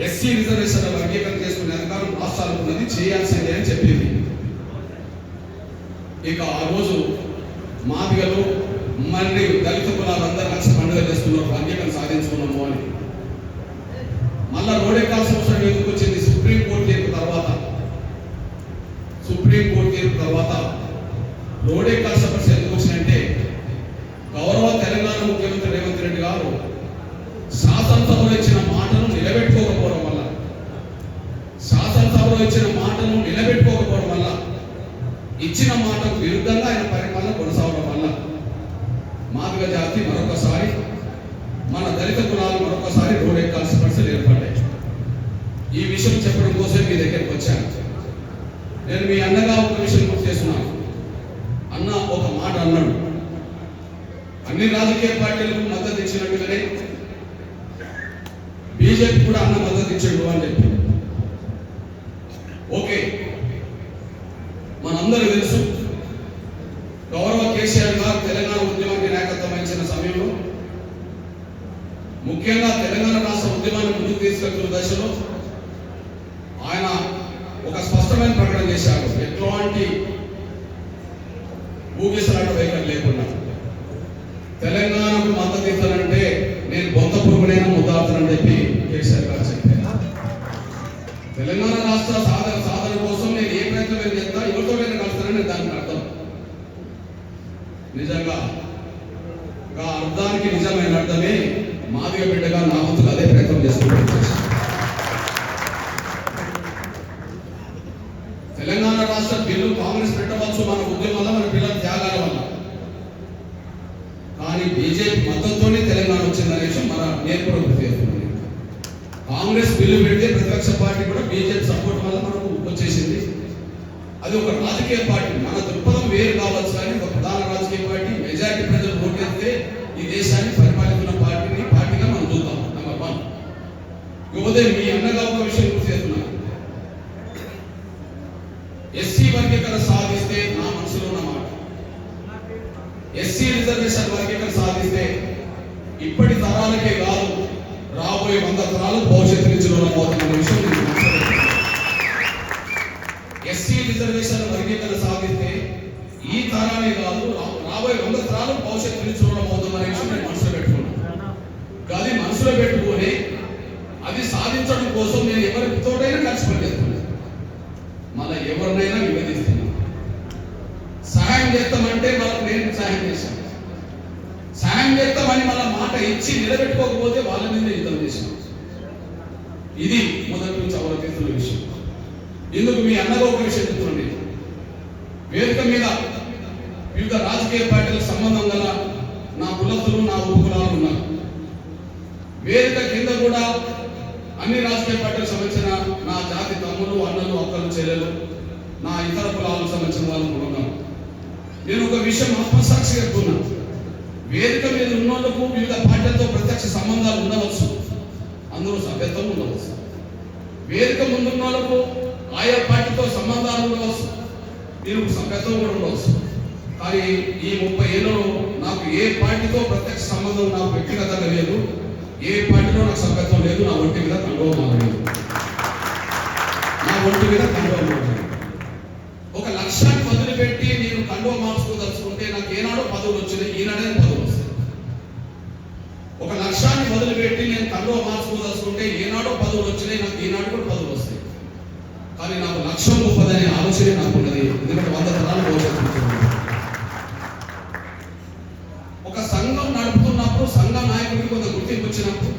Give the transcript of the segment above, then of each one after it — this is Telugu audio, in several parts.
ఎస్సీ రిజర్వేషన్ వర్గీకరణ చేసుకునే అధికారం రాష్ట్రాలకు ఉన్నది చేయాల్సిందే అని చెప్పింది. ఇక ఆ రోజు మాదిగలు మరియు దళిత కులాలందరూ కలిసి పండుగ చేస్తున్నారు వర్గీకరణ సాధించుకున్నాము అని. మళ్ళా రోడెక్కాల్సిన అవసరం ఎందుకు వచ్చింది? సుప్రీంకోర్టు తీర్పు తర్వాత. సుప్రీంకోర్టు తీర్పు తర్వాత రోడెక్కాల్సిన పరిస్థితి ఎందుకు వచ్చిందంటే గౌరవ తెలంగాణ ముఖ్యమంత్రి రేవంత్ రెడ్డి గారు శాసనసభలో ఇచ్చిన మాటను నిలబెట్టుకోకపోవడం వల్ల శాసనసభలో ఇచ్చిన మాటను నిలబెట్టుకోకపోవడం వల్ల ఇచ్చిన మాటకు విరుద్ధంగా ఆయన పరిపాలన కొనసాగడం వల్ల మాదిగ జాతి మరొకసారి మన దళిత కులాలు మరొకసారి రోడెక్కాల్సిన పరిస్థితులు ఏర్పడ్డాయి. ఈ విషయం చెప్పడం కోసం మీ దగ్గరికి వచ్చాను. నేను మీ అన్నగా ఒక విషయం గుర్తు చేస్తున్నాను. అన్న ఒక మాట అన్నాడు. అన్ని రాజకీయ పార్టీ మద్దతు ఇచ్చినట్టుగానే బీజేపీ కూడా అన్న మద్దతు ఇచ్చాడు అని చెప్పి ఓకే మనందరూ తెలుసు గౌరవ కేసీఆర్ గారు తెలంగాణ ఉద్యమానికి నాయకత్వం వహించిన సమయంలో ముఖ్యంగా తెలంగాణ రాష్ట్ర ఉద్యమాన్ని ముందుకు తీసుకెళ్తున్న దశలో ఆయన ఒక స్పష్టమైన ప్రకటన చేశారు. ఎట్లాంటి ఊగిసలాట వైఖరి లేకుండా. తెలంగాణకు మద్దతు ఇస్తానంటే నేను బొంత పురుగునైనా ముద్దాడుతానని చెప్పి కేసీఆర్ గారు చెప్పారు. తెలంగాణ రాష్ట్ర సాధన సాధన కోసం నేను ఏ ప్రయత్నం చేస్తా ఎవరితో నేను దానికి అర్థం. నిజంగా ఆ అర్థానికి నిజమైన అర్థమే మాదిగ బిడ్డగా నా వంతులు అదే ప్రయత్నం చేస్తున్నాను తెలంగాణ రాష్ట్ర బిల్లు కాంగ్రెస్ పెట్టవచ్చు మన ఉద్యమం వల్ల మన పిల్లల త్యాగాల వల్ల కానీ బీజేపీ మద్దతుతోనే తెలంగాణ వచ్చిందనే విషయం మన నేను కూడా గుర్తు చేస్తున్నాను కాంగ్రెస్ బిల్లు పెడితే ప్రతిపక్ష పార్టీ కూడా బీజేపీ సపోర్ట్ వల్ల మనకు వచ్చేసింది అది ఒక రాజకీయ పార్టీ మన దృక్పథం వేరు కావచ్చు కానీ ఒక ప్రధాన రాజకీయ పార్టీ మెజారిటీ ప్రజలు ఓటేస్తే ఈ దేశాన్ని పరిపాలిస్తున్న పార్టీని పార్టీగా మనం చూద్దాం నెంబర్ వన్ ఇకపోతే మీ అన్నగా ఒక విషయం గుర్తు చేస్తున్నాను ఎస్సీ వర్గీకరణ సాధిస్తే నా మనసులో ఉన్న మాట. ఎస్సీ రిజర్వేషన్ వర్గీకరణ సాధిస్తే ఇప్పటి తరాలకే కాదు రాబోయే వంద తరాలు భవిష్యత్తు నుంచి రుణమవుతున్న విషయం ఎస్సీ రిజర్వేషన్ వర్గీకరణ సాధిస్తే ఈ తరాలే కాదు రా- రాబోయే వంద తరాలు భవిష్యత్తు నుంచి రుణమవుతుందనే విషయం నేను మనసులో పెట్టుకున్నాను అది మనసులో పెట్టుకొని అది సాధించడం కోసం నేను ఎవరితోటైనా కలిసి పనిచేస్తున్నాను మళ్ళీ ఎవరినైనా విభజిస్తున్నాను సహాయం చేస్తామంటే వాళ్ళకి నేను సహాయం చేశాను. సహాయం చేస్తామని మళ్ళీ మాట ఇచ్చి నిలబెట్టుకోకపోతే వాళ్ళ మీద యుద్ధం చేశాను. ఇది మొదటి నుంచి అవలకిస్తున్న విషయం. ఇందుకు మీ అన్నగా ఒక విషయం చెప్తుంది వేదిక మీద వివిధ రాజకీయ పార్టీలకు సంబంధం గల నా కులస్తులు నా ఉపకులాలు ఉన్నారు. వేదిక కింద కూడా అన్ని రాజకీయ పార్టీలకు సంబంధించిన నా జాతి తమ్ములు అన్నలు అక్కలు చెల్లెలు నా ఇతర కులాలకు సంబంధించిన వాళ్ళు కూడా ఉన్నారు నేను ఒక విషయం ఆత్మసాక్షి చెప్తున్నా. వేదిక మీద ఉన్నందుకు వివిధ పార్టీలతో ప్రత్యక్ష సంబంధాలు ఉండవచ్చు. అందులో సభ్యత్వం ఉండవచ్చు. వేదిక ముందున్న వాళ్ళకు ఆయా పార్టీతో సంబంధాలు ఉండవచ్చు. దీనికి సభ్యత్వం కూడా ఉండవచ్చు. కానీ ఈ ముప్పై ఏళ్ళలో నాకు ఏ పార్టీతో ప్రత్యక్ష సంబంధం నాకు వ్యక్తిగతంగా లేదు. ఏ పార్టీ నాకు లేదు నా ఒంటి మీద కండువం లేదు నా ఒంటి మీద ఒక లక్ష్యాన్ని వదిలిపెట్టి నేను కండువ మార్చుకోదలుచుకుంటే నాకు ఏనాడో పదవులు వచ్చినాయి ఈనాడే పదవులు వస్తాయి. ఒక లక్ష్యాన్ని వదిలిపెట్టి నేను కండువ మార్చుకోదలుచుకుంటే ఏనాడో పదవులు వచ్చినాయి నాకు ఈనాడు కూడా పదవులు వస్తాయి. కానీ నాకు లక్ష్యం గొప్పదనే ఆలోచన నాకు ఉన్నది. ఎందుకంటే వంద తరాలు భవిష్యత్తు ఒక సంఘం నడుపుతున్నప్పుడు సంఘ నాయకుడికి కొంత గుర్తింపు వచ్చినప్పుడు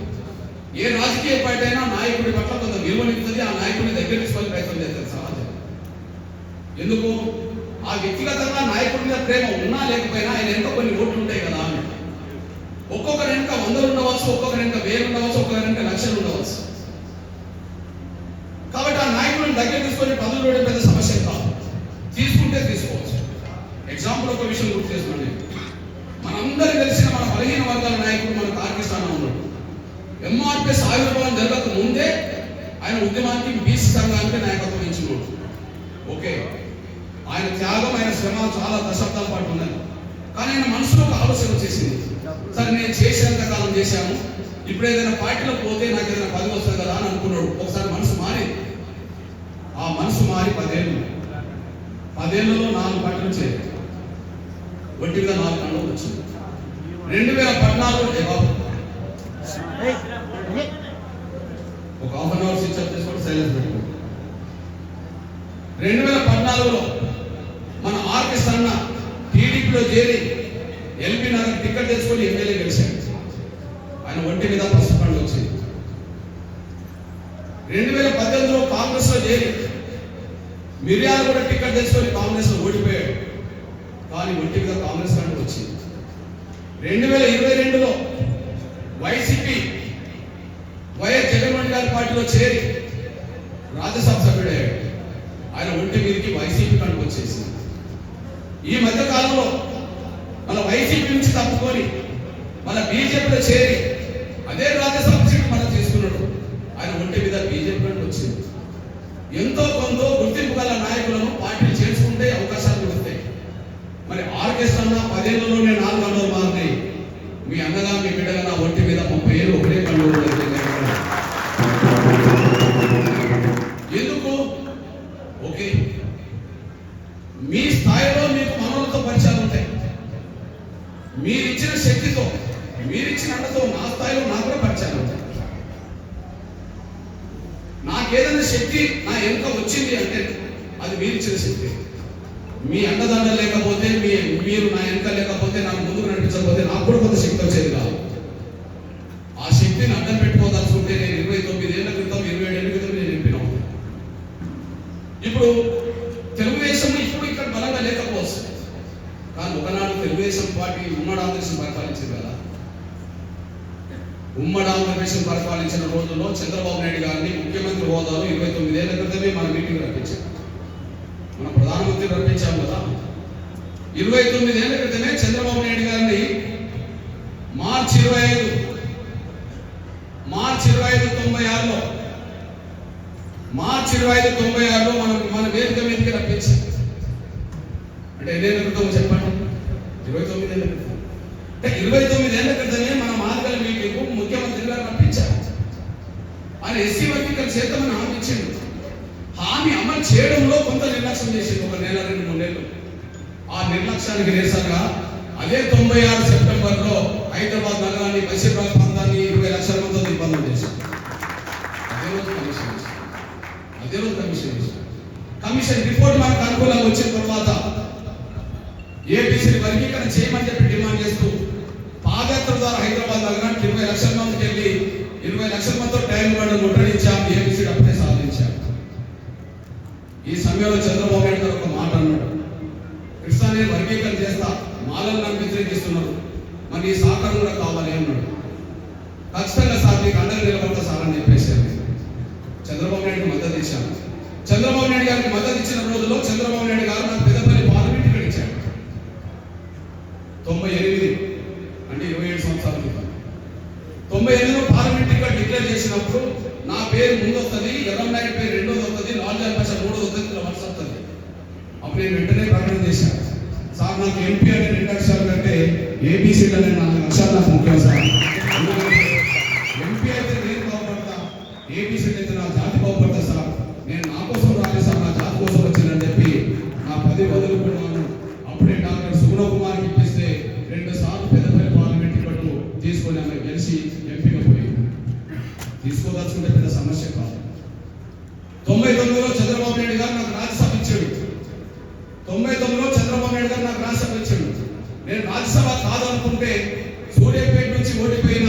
ఏ రాజు రాజకీయ పార్టీ అయినా నాయకుడి పట్ల కొంత విలువనిస్తుంది ఆ నాయకుడిని దగ్గర తీసుకొని ప్రయత్నం చేస్తారు సమాజం. ఎందుకు? ఆ వ్యక్తిగతంగా నాయకుడి మీద ప్రేమ ఉన్నా లేకపోయినా ఆయన ఎంత కొన్ని ఓట్లు ఉంటాయి కదా అని ఒక్కొక్కరి వెనుక వందలు ఉండవచ్చు ఒక్కొక్కరి వెనుక వేలు ఉండవచ్చు ఒక్కొక్కరి వెనుక లక్షలు ఉండవచ్చు కాబట్టి ఆ నాయకుడిని దగ్గర తీసుకొని పదులు వేయడం పెద్ద సమస్య కాదు తీసుకుంటే తీసుకోవచ్చు ఎగ్జాంపుల్ ఒక విషయం గుర్తు చేసుకోండి మనందరికి తెలిసిన మన బలహీన వర్గాల నాయకుడు మన పాకిస్తాన్ ఉన్నాడు ఎంఆర్పిఎస్ ఆవిర్భావం జరగక ముందే ఉద్యమానికి బీసీ సంఘానికి నాయకత్వం వహించినాడు ఓకే. ఆయన త్యాగం ఆయన శ్రమ చాలా దశాబ్దాల పాటు ఉన్నది. కానీ ఆయన మనసులో ఒక ఆలోచన వచ్చేసింది. సరే నేను చేసేంత కాలం చేశాను. ఇప్పుడు ఏదైనా పార్టీలో పోతే నాకు ఏదైనా పదవి వస్తుంది కదా అని అనుకున్నాడు. ఒకసారి మనసు మారి. ఆ మనసు మారి పదేళ్ళు. పదేళ్ళలో నాలుగు వచ్చాయి. ఒంటి మీద నాలుగు కండలు వచ్చింది రెండు వేల పద్నాలుగు ఒక half an hour switch silence పెట్టుకుంది రెండు వేల పద్నాలుగులో మన ఆర్కే సన్న టీడీపీలో చేరి ఎల్పీ నగర్ టికెట్ తెచ్చుకొని ఎమ్మెల్యే గెలిచాడు. ఆయన ఒంటి మీద పసుపు పండు వచ్చింది. రెండు వేల పద్దెనిమిదిలో కాంగ్రెస్లో చేరి మిర్యాలు కూడా టికెట్ తెచ్చుకొని కాంగ్రెస్లో ఓడిపోయాడు. కానీ ఒంటి మీద కాంగ్రెస్ పండు వచ్చింది. రెండు వేల ఇరవై రెండులో వైసీపీ వైఎస్ జగన్మోహన్ గారి పార్టీలో చేరి రాజ్యసభ సభ్యుడయ్యాడు ఆయన ఒంటి మీదకి వైసీపీ కంటూ వచ్చేసింది ఈ మధ్య కాలంలో మన వైసీపీ నుంచి తప్పుకొని మన బీజేపీలో చేరి మీరిచ్చిన శక్తితో మీరిచ్చిన అండతో నా స్థాయిలో నాకు కూడా పరిచయం నాకేదైనా శక్తి నా వెనుక వచ్చింది అంటే అది మీరిచ్చిన శక్తి. మీ అండదండ లేకపోతే మీ మీరు నా వెనుక లేకపోతే నాకు ముందుకు నడిపించకపోతే నాకు కూడా కొంత శక్తి వచ్చేది కాదు ఆ శక్తిని అడ్డం పెట్టుకోదలుచుకుంటే నేను ఇరవై తొమ్మిది ఏళ్ళ క్రితం ఇరవై ఏళ్ళ క్రితం నేను నింపినాను ఇప్పుడు తెలుగుదేశం ఇప్పుడు ఇక్కడ బలంగా లేకపోవచ్చు కానీ ఒకనాడు తెలుగుదేశం పార్టీ ఉమ్మడి ఆంధ్రదేశం పరిపాలించింది కదా. ఉమ్మడి ఆంధ్రప్రదేశ్ పరిపాలించిన రోజుల్లో చంద్రబాబు నాయుడు గారిని ముఖ్యమంత్రి హోదాలో ఇరవై తొమ్మిది ఏళ్ళ క్రితమే మన మీటింగ్ రప్పించాం మన ప్రధానమంత్రి రప్పించాం కదా. ఇరవై తొమ్మిది ఏళ్ళ క్రితమే చంద్రబాబు నాయుడు గారిని మార్చి ఇరవై ఐదు మార్చి ఇరవై ఐదు తొంభై ఆరులో మార్చి ఇరవై ఐదు తొంభై ఆరులో మనం మన వేదిక మీదకి రప్పించాం అంటే ఎన్నేళ్ళ క్రితం చెప్పండి? ఇరవై తొమ్మిది ఏళ్ళ క్రితం. అంటే ఇరవై తొమ్మిది ఏళ్ళ క్రితమే మన మాదిగల మీటింగ్ ముఖ్యమంత్రి గారు రప్పించారు. ఆయన ఎస్సీ వర్గీకరణ చేద్దామని హామీ ఇచ్చిండు హామీ అమలు చేయడంలో కొంత నిర్లక్ష్యం చేసింది ఒక నెల రెండు మూడు నెలలు. ఆ నిర్లక్ష్యానికి నిరసనగా అదే తొంభై ఆరు సెప్టెంబర్లో హైదరాబాద్ నగరాన్ని బషీర్బాద్ ఇరవై లక్షల మందికి వెళ్ళి ఇరవై లక్షల మందితో టైం వాళ్ళు ముట్టడించాం ఏపీసీ అప్పుడే సాధించాం. ఈ సమయంలో చంద్రబాబు నాయుడు గారు ఒక మాట అన్నాడు కృష్ణాన్ని వర్గీకరణ చేస్తా మాలను నన్ను వ్యతిరేకిస్తున్నారు మరి ఈ సహకారం కూడా కావాలి అన్నాడు ఖచ్చితంగా సార్ మీకు అండగా నిలబడతా సార్ అని చెప్పేశారు చంద్రబాబు నాయుడు మద్దతు ఇచ్చాను చంద్రబాబు నాయుడు గారికి మద్దతు ఇచ్చిన రోజుల్లో చంద్రబాబు నాయుడు గారు నాకు పెద్దపల్లి పార్లమెంట్ ఇక్కడ ఇచ్చాడు తొంభై ఎనిమిది అంటే ఇరవై ఏడు సంవత్సరాల క్రితం తొంభై ఎనిమిదిలో పార్లమెంట్ టికెట్ డిక్లేర్ చేసినప్పుడు నా పేరు ముందు వస్తుంది ఎర్రంనాయుడు పేరు రెండోది వస్తుంది లాల్ భాష మూడోది వస్తుంది ఇలా వరుస వస్తుంది అప్పుడు నేను వెంటనే ప్రకటన చేశాను సార్ నాకు ఎంపీ అంటే రెండు లక్షలు కంటే ఏబీసీ అంటే నాలుగు లక్షలు చంద్రబాబు నాయుడు గారు నాకు రాజ్యసభ ఇచ్చాడు. తొంభై తొమ్మిదిలో చంద్రబాబు నాయుడు గారు నాకు రాజ్యసభ ఇచ్చాడు. నేను రాజ్యసభ కాదనుకుంటే సూర్యాపేట నుంచి ఓడిపోయిన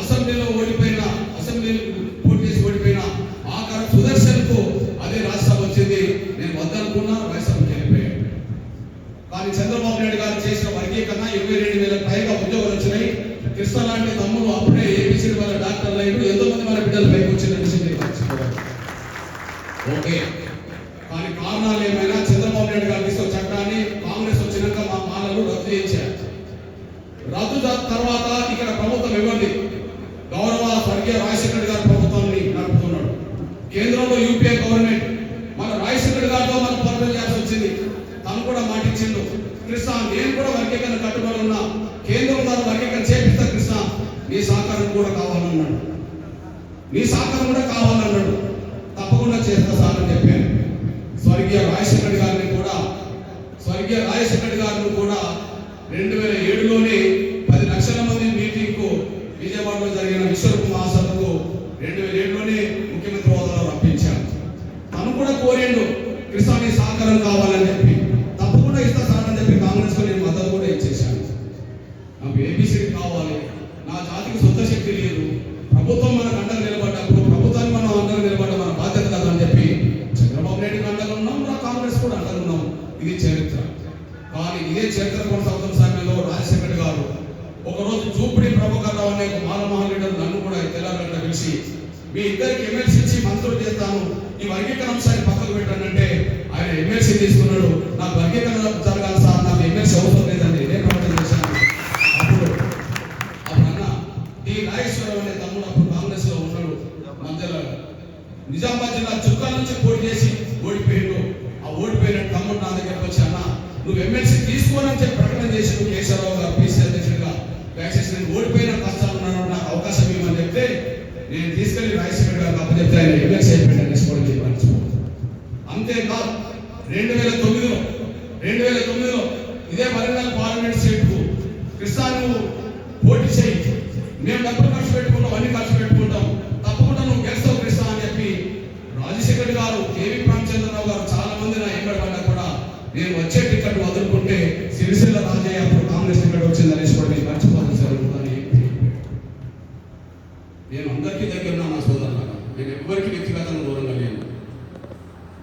అసెంబ్లీలో ఓడిపోయిన అసెంబ్లీ పోటీ చేసి ఓడిపోయిన ఆ సుదర్శన్కు అదే రాజ్యసభ వచ్చింది. నేను వద్దనుకున్నా రాజ్యసభకి వెళ్ళిపోయాను. కానీ చంద్రబాబు నాయుడు గారు చేసిన వర్గీకరణ ఇరవై రెండు వేల పైగా ఉద్యోగాలు వచ్చినాయి. కృష్ణ లాంటి తమ్ముడు అప్పుడే ఏపీసీ వాళ్ళ డాక్టర్లు ఎంతో మంది మన బిడ్డలు పైకి వచ్చిందని ఓకే. కానీ కారణాలు ఏమైనా చంద్రబాబు నాయుడు గారు తీసుకొచ్చిన చట్టాన్ని కాంగ్రెస్ వచ్చినాక మా మాలలు రద్దు చేశారు రద్దు తర్వాత ఇక్కడ ప్రభుత్వం ఇవ్వండి. రాజశేఖర్ గారిని కూడా స్వర్గీయ రాజశేఖర్ గారిని కూడా రెండు వేల ఏడులోనే పది లక్షల మంది మీటింగ్కు విజయవాడలో జరిగిన విశ్వకుమార్ సభకు రెండు వేల ఏడులో మనకి ఇదే చరిత్రపూర్ సౌతం సమయంలో రాజశేఖర్ గారు. ఒకరోజు చూపిడి ప్రభాకర్రావు అనే మాలమోహన్ రెడ్డి నన్ను కూడా తెలంగాణ పిలిచి మీ ఇద్దరికి ఎమ్మెల్సీ మంత్రులు చేస్తాను. ఈ వర్గీకరణ అంశాన్ని పక్కకు పెట్టండి dice ఎవరికి దగ్గర ఉన్నా నా సోదరులు నేను ఎవరికి వ్యక్తిగతంగా దూరంగా లేను.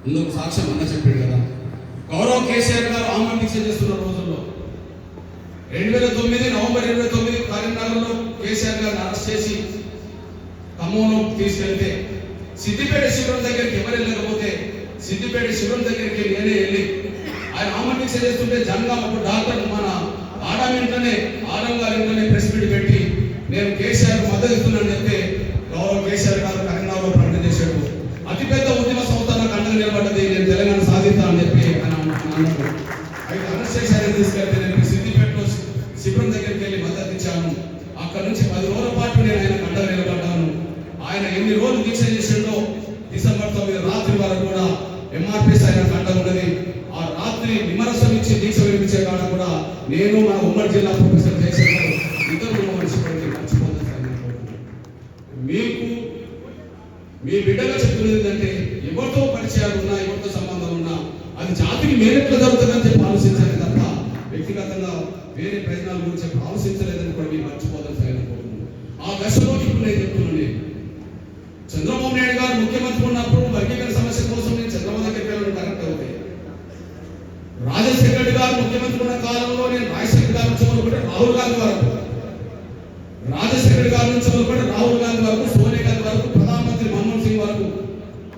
ఇందుకు సాక్ష్యం అన్న చెప్పాడు కదా. గౌరవ కేసీఆర్ గారు ఆమె దీక్ష చేస్తున్న రోజుల్లో రెండు వేల తొమ్మిది నవంబర్ ఇరవై తొమ్మిది కరీంనగర్లో కేసీఆర్ గారిని అరెస్ట్ చేసి ఖమ్మంలో తీసుకెళ్తే సిద్దిపేట శిబిరం దగ్గరికి ఎవరు వెళ్ళకపోతే సిద్దిపేట శిబిరం దగ్గరికి నేనే వెళ్ళి ఆయన ఆమె దీక్ష చేస్తుంటే జనగా ఒక డాక్టర్ మన ఆడమింట్లోనే ఆడం గారి ప్రెస్ మీట్ పెట్టి మీకు మీ బిడ్డగా చెప్పిన ఏంటంటే ఎవరితో పరిచయాలు ఉన్నా ఎవరితో సంబంధం ఉన్నా అది జాతికి మేరకు జరుగుతుందని చెప్పి ఆలోచించాలి తప్ప వ్యక్తిగతంగా వేరే ప్రయత్నాల గురించి ఆలోచించలేదని కూడా మీరు మర్చిపోదాం సరైన ఆ దశలో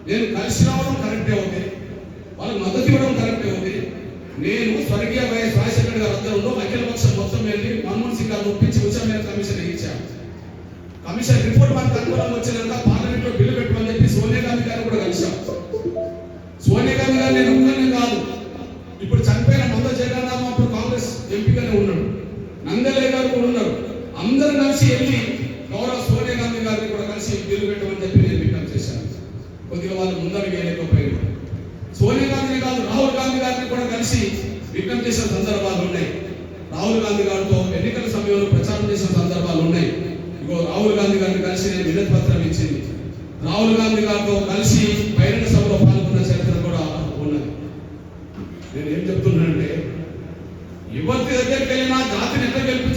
నేను కలిసి రావడం కరెక్టే ఉంది. వాళ్ళకి మద్దతు ఇవ్వడం కరెక్టే ఉంది. నేను స్వర్గీయ వైఎస్ రాజశేఖర్ గారు అందరిలో అఖిల పక్షం మొత్తం వెళ్ళి మన్మోహన్ సింగ్ గారు ఒప్పించి ఉచిత కమిషన్ ఇచ్చాను కమిషన్ రిపోర్ట్ మనకు అనుకూలంగా వచ్చినాక పార్లమెంట్ వాళ్ళు ముందడుగు వేయలేకపోయారు సోనియా గాంధీ కాదు రాహుల్ గాంధీ గారిని కూడా కలిసి విజ్ఞప్తి చేసిన సందర్భాలు ఉన్నాయి. రాహుల్ గాంధీ గారితో ఎన్నికల సమయంలో ప్రచారం చేసిన సందర్భాలు ఉన్నాయి. ఇగో రాహుల్ గాంధీ గారిని కలిసి నేను వినతి పత్రం ఇచ్చింది. రాహుల్ గాంధీ గారితో కలిసి బహిరంగ సభలో పాల్గొన్న చరిత్ర కూడా ఉన్నది. నేను ఏం చెప్తున్నానంటే యువతి దగ్గరికి వెళ్ళినా జాతిని ఎంత గెలిపి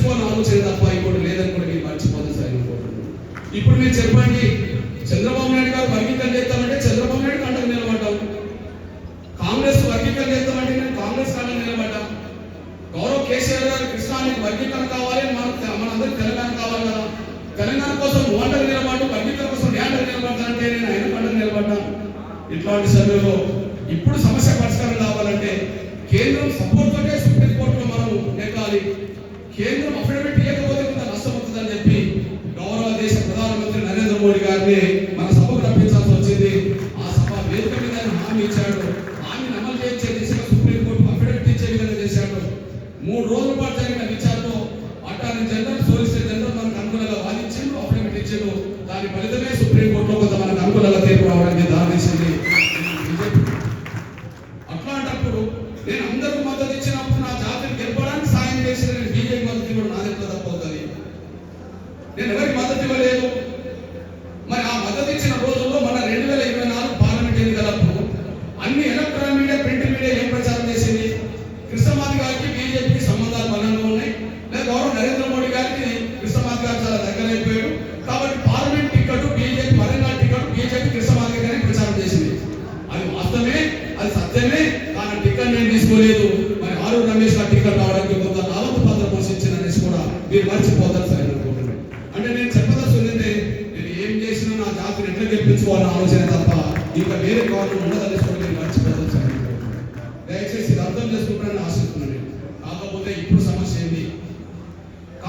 ఇట్లాంటి చర్యలో ఇప్పుడు సమ గారికి బీజేపీకి సంబంధాలు బలంగా ఉన్నాయి. లేదా గౌరవ నరేంద్ర మోడీ గారికి కృష్ణమాధ్ గారు చాలా దగ్గరైపోయాడు. కాబట్టి parliament ticket BJP Warangal ticket BJP కృష్ణమాధ్ గారికి ప్రచారం చేసింది. అది వాస్తవమే అది సత్యమే కానీ టికెట్ నేను తీసుకోలేదు. మరి ఆరు రమేష్ గారు టికెట్ రావడానికి కొంత నాలుగు పాత్ర పోషించిందనేసి కూడా మీరు మర్చిపోతారు సార్ అంటే నేను చెప్పదలుచుకుంటే నేను ఏం చేసినా నా జాతిని ఎట్లా గెలిపించుకోవాలని ఆలోచన తప్ప ఇంకా వేరే గవర్నమెంట్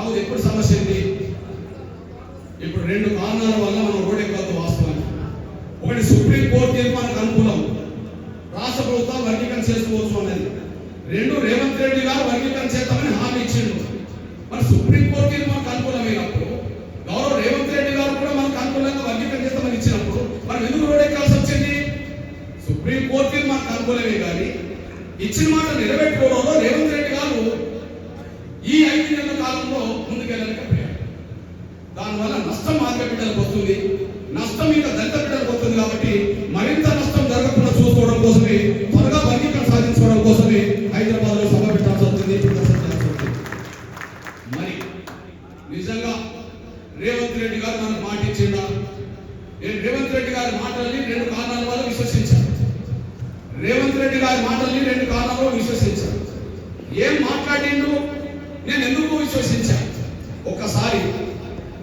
కాదు ఎప్పుడు సమస్య ఏంటి? ఇప్పుడు రెండు కారణాల వల్ల మనం రోడ్ ఎక్కవద్దు వాస్తవానికి. ఒకటి సుప్రీం కోర్టు తీర్మానికి అనుకూలం. రాష్ట్ర ప్రభుత్వం వర్గీకరణ చేసుకోవచ్చు అనేది. రెండు రేవంత్ రెడ్డి గారు వర్గీకరణ చేస్తామని హామీ ఇచ్చిండు మరి సుప్రీం కోర్టు తీర్పు మనకు అనుకూలమైనప్పుడు గౌరవ రేవంత్ రెడ్డి గారు కూడా మనకు అనుకూలంగా వర్గీకరణ చేస్తామని ఇచ్చినప్పుడు మనం ఎందుకు రోడ్ ఎక్కాల్సి వచ్చింది సుప్రీం కోర్టు తీర్పు మనకు అనుకూలమే కానీ ఇచ్చిన మాట నెరవేర్చుకోవడంలో రేవంత్ రెడ్డి గారు ఈ ఐదు నెలల కాలంలో ముందుకెళ్ళలేకపోయారు దానివల్ల నష్టం మార్గ బిడ్డలకు వస్తుంది. నష్టం ఇంకా దళిత బిడ్డలకు వస్తుంది కాబట్టి